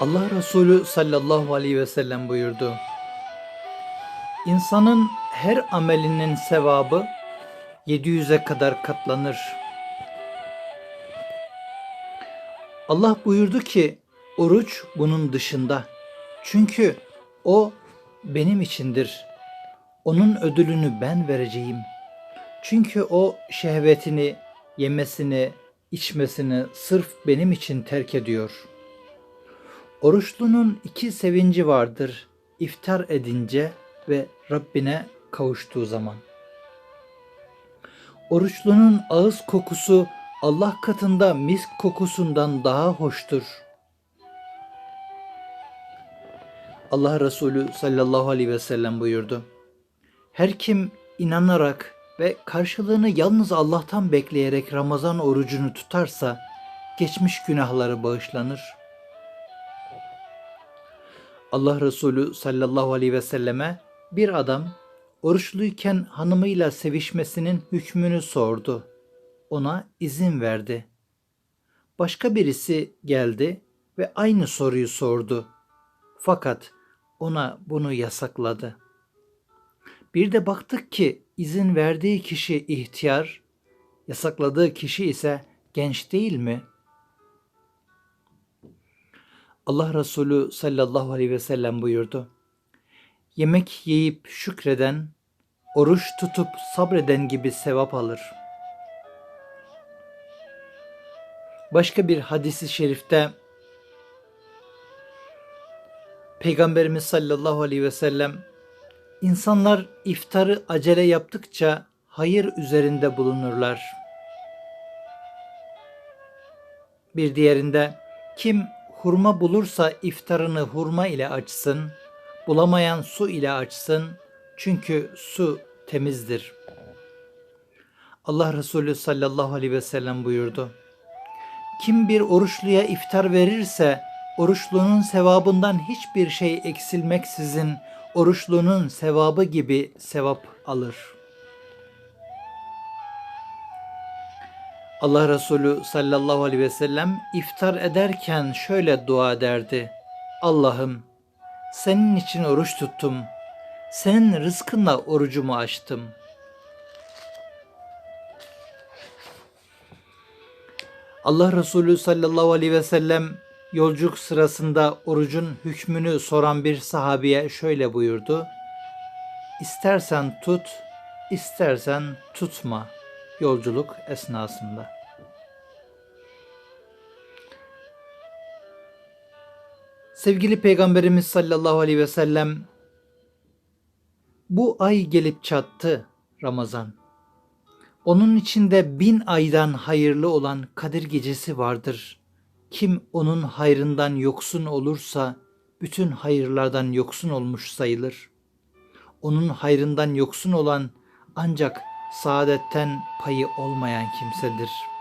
Allah Resulü sallallahu aleyhi ve sellem buyurdu. İnsanın her amelinin sevabı 700'e kadar katlanır. Allah buyurdu ki oruç bunun dışında. Çünkü o benim içindir. Onun ödülünü ben vereceğim. Çünkü o şehvetini, yemesini, içmesini sırf benim için terk ediyor.'' Oruçlunun iki sevinci vardır. İftar edince ve Rabbine kavuştuğu zaman. Oruçlunun ağız kokusu Allah katında misk kokusundan daha hoştur. Allah Resulü sallallahu aleyhi ve sellem buyurdu. Her kim inanarak ve karşılığını yalnız Allah'tan bekleyerek Ramazan orucunu tutarsa geçmiş günahları bağışlanır.'' Allah Resulü sallallahu aleyhi ve selleme bir adam oruçluyken hanımıyla sevişmesinin hükmünü sordu. Ona izin verdi. Başka birisi geldi ve aynı soruyu sordu. Fakat ona bunu yasakladı. Bir de baktık ki izin verdiği kişi ihtiyar, yasakladığı kişi ise genç değil mi?'' Allah Resulü sallallahu aleyhi ve sellem buyurdu. Yemek yiyip şükreden, oruç tutup sabreden gibi sevap alır. Başka bir hadisi şerifte Peygamberimiz sallallahu aleyhi ve sellem insanlar iftarı acele yaptıkça hayır üzerinde bulunurlar. Bir diğerinde kim hurma bulursa iftarını hurma ile açsın, bulamayan su ile açsın çünkü su temizdir. Allah Resulü sallallahu aleyhi ve sellem buyurdu. Kim bir oruçluya iftar verirse oruçlunun sevabından hiçbir şey eksilmeksizin oruçlunun sevabı gibi sevap alır.'' Allah Resulü sallallahu aleyhi ve sellem iftar ederken şöyle dua ederdi. Allah'ım senin için oruç tuttum. Senin rızkınla orucumu açtım. Allah Resulü sallallahu aleyhi ve sellem yolculuk sırasında orucun hükmünü soran bir sahabiye şöyle buyurdu. İstersen tut, istersen tutma.'' Yolculuk esnasında. Sevgili Peygamberimiz sallallahu aleyhi ve sellem bu ay gelip çattı Ramazan. Onun içinde bin aydan hayırlı olan Kadir gecesi vardır. Kim onun hayrından yoksun olursa bütün hayırlardan yoksun olmuş sayılır. Onun hayrından yoksun olan ancak saadetten payı olmayan kimsedir.''